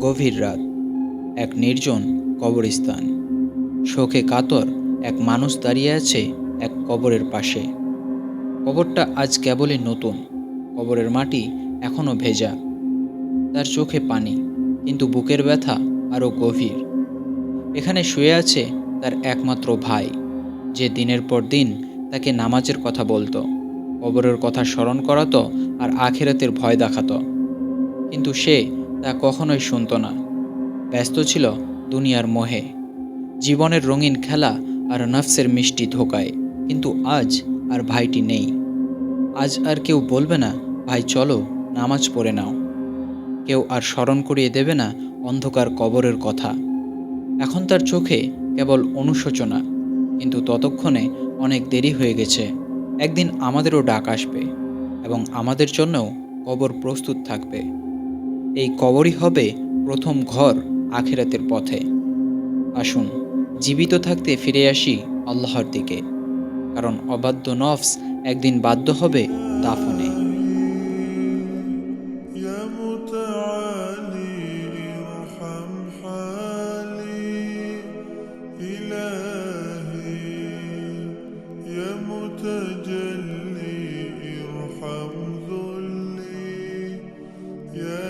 গভীর রাত। এক নির্জন কবরস্থান। শোকে কাতর এক মানুষ দাঁড়িয়ে আছে এক কবরের পাশে। কবরটা আজ কেবলই নতুন। কবরের মাটি এখনও ভেজা। তার চোখে পানি, কিন্তু বুকের ব্যথা আরও গভীর। এখানে শুয়ে আছে তার একমাত্র ভাই, যে দিনের পর দিন তাকে নামাজের কথা বলতো। কবরের কথা স্মরণ করাতো আর আখেরাতের ভয় দেখাতো। কিন্তু সে তা কখনোই শুনতো না। ব্যস্ত ছিল দুনিয়ার মোহে। জীবনের রঙিন খেলা আর নফসের মিষ্টি ধোকায়। কিন্তু আজ আর ভাইটি নেই। আজ আর কেউ বলবে না, ভাই, চলো, নামাজ পড়ে নাও। কেউ আর স্মরণ করিয়ে দেবে না অন্ধকার কবরের কথা। এখন তার চোখে কেবল অনুশোচনা, কিন্তু ততক্ষণে অনেক দেরি হয়ে গেছে। একদিন আমাদেরও ডাক আসবে এবং আমাদের জন্যও কবর প্রস্তুত থাকবে। এই কবরই হবে প্রথম ঘর আখেরাতের পথে আসুন, জীবিত থাকতে ফিরে আসি আল্লাহর দিকে, কারণ অবাধ্য নফস একদিন বাধ্য হবে দাফনে Yeah.